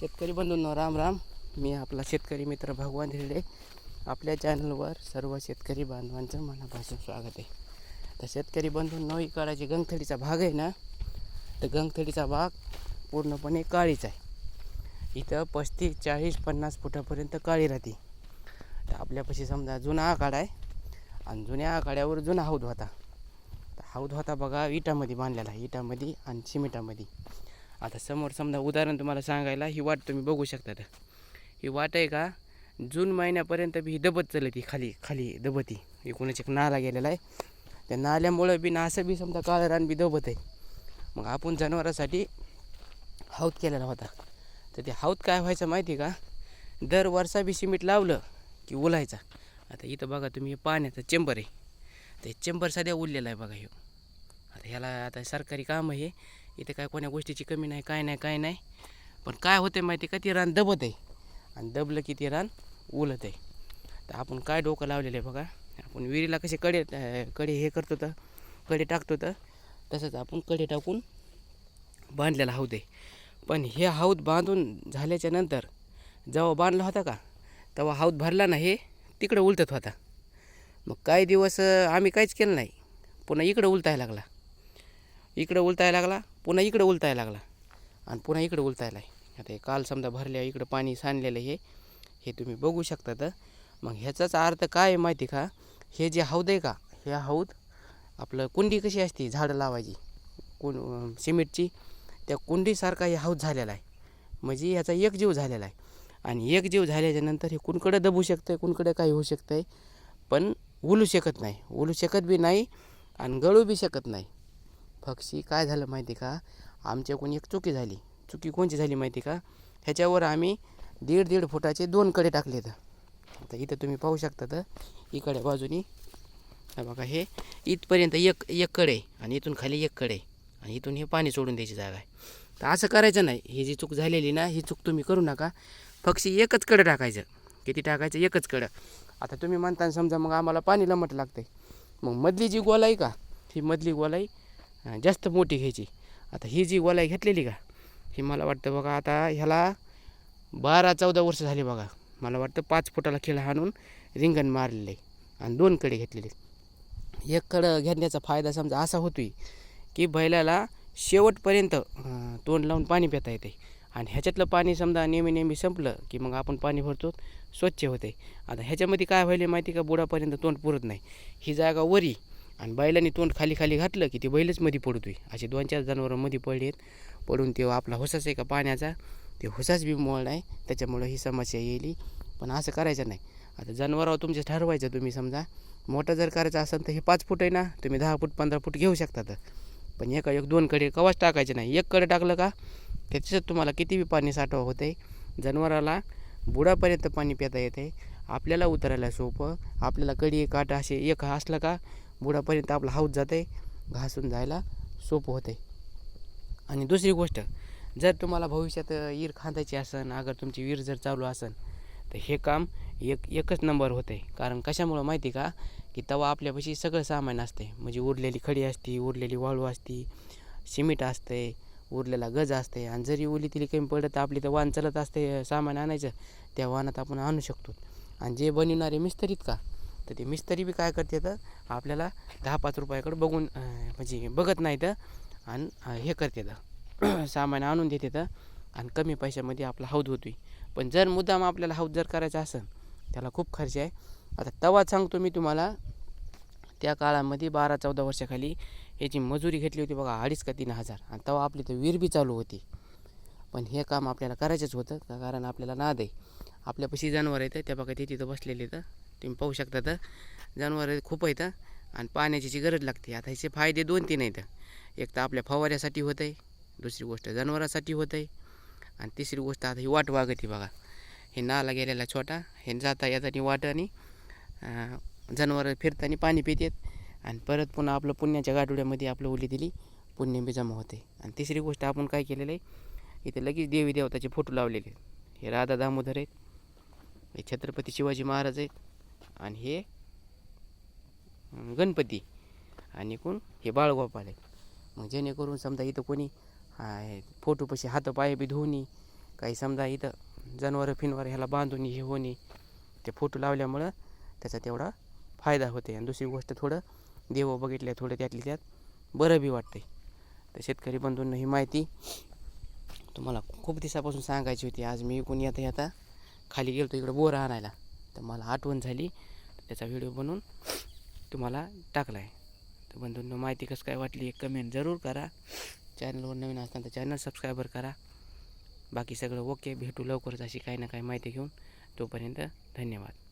शेतकरी बंधूंनो राम राम. मी आपला शेतकरी मित्र भगवान हिरडे. आपल्या चॅनलवर सर्व शेतकरी बांधवांचं मनापासून स्वागत आहे. तर शेतकरी बंधूंनो इकडचा गंगथडीचा भाग आहे ना तर गंगथडीचा भाग पूर्णपणे काळीच आहे. इथं पस्तीस चाळीस पन्नास फुटापर्यंत काळी राहते. तर आपल्यापाशी समजा जुना आखाडा आहे आणि जुन्या आखाड्यावर जुना हौद होता. तर हौद होता बघा विटामध्ये बांधलेला इटामध्ये आणि सिमेंटामध्ये. आता समोर समजा उदाहरण तुम्हाला सांगायला ही वाट तुम्ही बघू शकता तर ही वाट आहे का जून महिन्यापर्यंत बी ही दबत चालती खाली खाली दबती. एकूणच एक नाला गेलेला आहे. त्या नाल्यामुळं बी ना असं बी समजा काळं रान बी दबत आहे. मग आपण जनावरासाठी हौद केलेला होता. तर ते हौद काय व्हायचं माहिती आहे का? दर वर्षा बी सिमेंट लावलं की उलायचा. आता इथं बघा तुम्ही पाण्याचा चेंबर आहे. ते चेंबर सध्या उरलेला आहे बघा ह्यो आता ह्याला आता सरकारी काम आहे. इथे काय कोण्या गोष्टीची कमी नाही काय नाही काय नाही. पण काय होते माहिती का? ती रान दबत आहे. आणि दबलं की ती रान उलत आहे. तर आपण काय डोकं लावलेलं आहे बघा. आपण विहिरीला कसे कडे कडे हे करतो तर कडे टाकतो तर तसंच आपण कडे टाकून बांधलेला हौद आहे. पण हे हौद बांधून झाल्याच्यानंतर जेव्हा बांधला होता का? तेव्हा हौद भरला ना हे तिकडं उलटत होता. मग काही दिवस आम्ही काहीच केलं नाही. पुन्हा इकडं उलटायला लागला. इकडं उलताय लागला पुन्हा इकडं उलताय लागला. आणि पुन्हा इकडं उलतायला आहे आता हे काल समजा भरल्या इकडं पाणी सांडलेलं हे हे तुम्ही बघू शकता तर मग ह्याचाच अर्थ काय आहे माहिती का? हे जे हौद आहे का? हे हौद आपलं कुंडी कशी असते? झाडं लावायची. कुं सिमेंटची. त्या कुंडीसारखा हे हौद झालेला आहे. म्हणजे ह्याचा एक जीव झालेला आहे. आणि एक जीव झाल्याच्यानंतर हे कुणकडं दबू शकतं आहे कुणकडं काही होऊ शकतं आहे पण उलू शकत नाही. उलू शकत बी नाही आणि गळू बी शकत नाही. पक्षी काय झालं माहिती का? आमच्याकडून एक चुकी झाली. चुकी कोणची झाली माहिती का? ह्याच्यावर आम्ही दीड दीड फुटाचे दोन कडे टाकले तर आता इथं तुम्ही पाहू शकता तर इकडे बाजूनी बघा हे इथपर्यंत एक एक कडे आहे आणि इथून खाली एक कडे आहे आणि इथून हे पाणी सोडून द्यायची जागा आहे. तर असं करायचं नाही. ही जी चूक झालेली ना ही चूक तुम्ही करू नका. पक्षी एकच कडं टाकायचं. किती टाकायचं? एकच कडं. आता तुम्ही म्हणता समजा मग आम्हाला पाणी लमट लागते मग मधली जी गोलाई का? ही मधली गोलाई जास्त मोठी घ्यायची. आता ही जी वलाय घेतलेली का ही मला वाटतं बघा आता ह्याला बारा चौदा वर्ष झाली बघा. मला वाटतं पाच फुटाला खेळ हाणून रिंगण मारलेलं आहे. आणि दोन कडे घेतलेले एक कडं घेण्याचा फायदा समजा असा होतोय की बैलाला शेवटपर्यंत तोंड लावून पाणी पिता येते आणि ह्याच्यातलं पाणी समजा नेहमी नेहमी संपलं की मग आपण पाणी भरतो स्वच्छ होते आता ह्याच्यामध्ये काय व्हायला माहिती का? बुडापर्यंत तोंड पुरत नाही. ही जागा वरी आणि बैलांनी तोंड खाली खाली घातलं की ते बैलच मध्ये पडतोय. असे दोन चार जनावरं मध्ये पडलेत पडून ते आपला हुसाच आहे का पाण्याचा? ते हुसाच बी मोळ नाही त्याच्यामुळं ही समस्या येईल पण असं करायचं नाही. आता जनावरावर तुमचे ठरवायचं तुम्ही समजा. मोठं जर करायचं असेल तर हे पाच फूट आहे ना तुम्ही दहा फूट पंधरा फूट घेऊ शकता तर. पण एका एक दोन कडे कवाच टाकायचे नाही. एक कडे टाकलं का त्याच्यात तुम्हाला किती बी पाणी साठवा होतं. आहे जनावराला बुडापर्यंत पाणी पिता येते. आपल्याला उतरायला सोपं. आपल्याला कडी काटा असे एक असलं का बुडापर्यंत आपला हाऊस जाते घासून जायला सोपं होते आणि दुसरी गोष्ट जर तुम्हाला भविष्यात ईर खांदायची असन अगर तुमची विहीर जर चालू असन तर हे काम एक एकच नंबर होते कारण कशामुळं माहिती का? की तवा आपल्यापाशी सगळं सामान असते म्हणजे उरलेली खडी असती उरलेली वाळू असती सिमेंट असते उरलेला गज असते आणि जरी ओली तिली कमी पडत तर आपली तर वाहन चालत असते सामान आणायचं त्या वाहनात आपण आणू शकतो. आणि जे बनवणारे मिस्त्रीत का? तर ते. मिस्त्री बी काय करते तर आपल्याला दहा पाच रुपयाकडे बघून म्हणजे बघत नाही तर आणि हे करते तर. सामान आणून देते तर आणि कमी पैशामध्ये आपला हौद होतोय. पण जर मुद्दाम आपल्याला हौद जर करायचा असेल त्याला खूप खर्च आहे. आता तवा सांगतो मी तुम्हाला त्या काळामध्ये बारा चौदा वर्षाखाली याची मजुरी घेतली होती बघा अडीच का तीन हजार. आणि तेव्हा आपली तर विहीर बी चालू होती. पण हे काम आपल्याला करायचंच होतं का कारण आपल्याला नाद आहे. आपल्यापाशी जनावर आहेत त्या बघा ते तिथं बसलेले तर तुम्ही पाहू शकता तर जनावर खूप आहेत आणि पाण्याची जी गरज लागते आता ह्याचे फायदे दोन तीन आहेत. एक तर आपल्या फवाऱ्यासाठी होत आहे दुसरी गोष्ट जनावरासाठी होत आहे आणि तिसरी गोष्ट आता ही वाट वागत आहे बघा. हे नाला गेलेला छोटा हे जाता येतानी वाट आणि जनावरं फिरताना पाणी पितात आणि परत पुन्हा आपलं पुण्याच्या गाठोड्यामध्ये आपलं ओली दिली पुण्य बी जमा होते आणि तिसरी गोष्ट आपण काय केलेलं आहे इथे लगेच देवी देवताचे फोटो लावलेले आहेत. हे राधा दामोदर आहेत हे छत्रपती शिवाजी महाराज आहेत आणि हे गणपती. आणि कोण? हे बाळगोपाल आहेत मग जेणेकरून समजा इथं कोणी फोटोपाशी हातपाय बी धुवणे काही समजा इथं जनावरं फिनवर ह्याला बांधून हे होणे ते फोटो लावल्यामुळं त्याचा तेवढा फायदा होते आणि दुसरी गोष्ट थोडं देव बघितल्या थोडं त्यातली त्यात बरं बी वाटते तर शेतकरी बंधूंना ही माहिती तुम्हाला खूप दिवसापासून सांगायची होती. आज मी कोणी आता आता. खाली गेलो इकडं बोरं आणायला. तर मला आठवण झाली. त्याचा व्हिडिओ बनवून तुम्हाला टाकला आहे तर बंधूंना माहिती कसं काय वाटली एक कमेंट जरूर करा. चॅनलवर नवीन असताना तर चॅनल सबस्क्रायबर करा. बाकी सगळं ओके भेटू लवकरच अशी काही ना काही माहिती घेऊन. तोपर्यंत धन्यवाद.